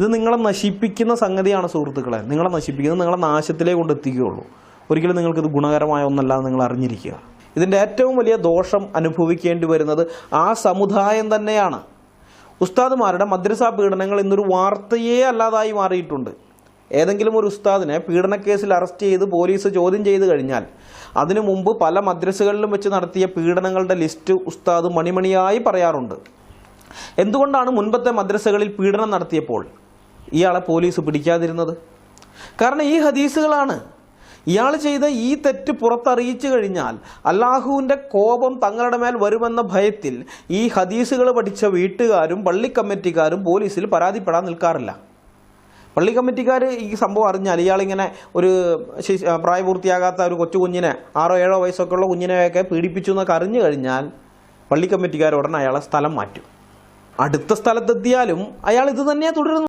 ഇത് നിങ്ങളെ നശിപ്പിക്കുന്ന സംഗതിയാണ് സുഹൃത്തുക്കളെ. നിങ്ങളെ നശിപ്പിക്കുന്നത് നിങ്ങളെ നാശത്തിലേ കൊണ്ട് എത്തിക്കുകയുള്ളൂ ഒരിക്കലും നിങ്ങൾക്കിത് ഗുണകരമായ ഒന്നല്ലാതെ നിങ്ങൾ അറിഞ്ഞിരിക്കുക. ഇതിന്റെ ഏറ്റവും വലിയ ദോഷം അനുഭവിക്കേണ്ടി വരുന്നത് ആ സമുദായം തന്നെയാണ്. ഉസ്താദുമാരുടെ മദ്രസാ പീഡനങ്ങൾ ഇന്നൊരു വാർത്തയേ അല്ലാതായി മാറിയിട്ടുണ്ട്. ഏതെങ്കിലും ഒരു ഉസ്താദിനെ പീഡനക്കേസിൽ അറസ്റ്റ് ചെയ്ത് പോലീസ് ചോദ്യം ചെയ്ത് കഴിഞ്ഞാൽ അതിനു മുമ്പ് പല മദ്രസകളിലും വെച്ച് നടത്തിയ പീഡനങ്ങളുടെ ലിസ്റ്റ് ഉസ്താദ് മണിമണിയായി പറയാറുണ്ട്. എന്തുകൊണ്ടാണ് മുൻപത്തെ മദ്രസകളിൽ പീഡനം നടത്തിയപ്പോൾ ഇയാളെ പോലീസ് പിടിക്കാതിരുന്നത്? കാരണം ഈ ഹദീസുകളാണ്. ഇയാൾ ചെയ്ത ഈ തെറ്റ് പുറത്തറിയിച്ചു കഴിഞ്ഞാൽ അള്ളാഹുവിന്റെ കോപം തങ്ങളുടെ മേൽ വരുമെന്ന ഭയത്തിൽ ഈ ഹദീസുകൾ പഠിച്ച വീട്ടുകാരും പള്ളി കമ്മിറ്റിക്കാരും പോലീസിൽ പരാതിപ്പെടാൻ നിൽക്കാറില്ല. പള്ളി കമ്മിറ്റിക്കാർ ഈ സംഭവം അറിഞ്ഞാൽ ഇയാളിങ്ങനെ ഒരു പ്രായപൂർത്തിയാകാത്ത ഒരു കൊച്ചു കുഞ്ഞിനെ ആറോ ഏഴോ വയസ്സൊക്കെ ഉള്ള കുഞ്ഞിനെയൊക്കെ പീഡിപ്പിച്ചു എന്നൊക്കെ അറിഞ്ഞു കഴിഞ്ഞാൽ പള്ളി കമ്മിറ്റിക്കാർ ഉടനെ അയാളെ സ്ഥലം മാറ്റും. അടുത്ത സ്ഥലത്തെത്തിയാലും അയാൾ ഇത് തന്നെയാണ് തുടരുന്നത്.